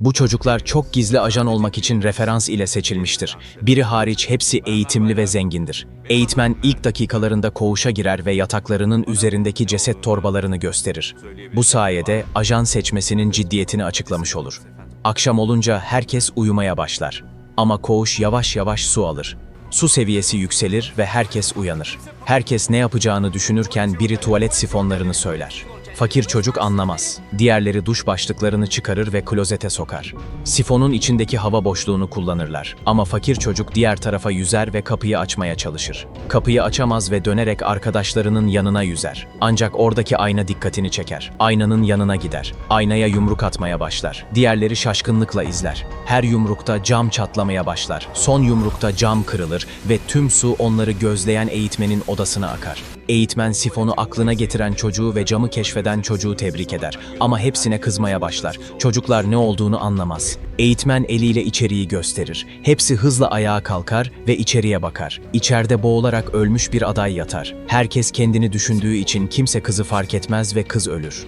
Bu çocuklar çok gizli ajan olmak için referans ile seçilmiştir. Biri hariç hepsi eğitimli ve zengindir. Eğitmen ilk dakikalarında koğuşa girer ve yataklarının üzerindeki ceset torbalarını gösterir. Bu sayede ajan seçmesinin ciddiyetini açıklamış olur. Akşam olunca herkes uyumaya başlar. Ama koğuş yavaş yavaş su alır. Su seviyesi yükselir ve herkes uyanır. Herkes ne yapacağını düşünürken biri tuvalet sifonlarını söyler. Fakir çocuk anlamaz. Diğerleri duş başlıklarını çıkarır ve klozete sokar. Sifonun içindeki hava boşluğunu kullanırlar. Ama fakir çocuk diğer tarafa yüzer ve kapıyı açmaya çalışır. Kapıyı açamaz ve dönerek arkadaşlarının yanına yüzer. Ancak oradaki ayna dikkatini çeker. Aynanın yanına gider. Aynaya yumruk atmaya başlar. Diğerleri şaşkınlıkla izler. Her yumrukta cam çatlamaya başlar. Son yumrukta cam kırılır ve tüm su onları gözleyen eğitmenin odasına akar. Eğitmen sifonu aklına getiren çocuğu ve camı keşfeden çocuğu tebrik eder. Ama hepsine kızmaya başlar. Çocuklar ne olduğunu anlamaz. Eğitmen eliyle içeriği gösterir. Hepsi hızla ayağa kalkar ve içeriye bakar. İçeride boğularak ölmüş bir aday yatar. Herkes kendini düşündüğü için kimse kızı fark etmez ve kız ölür.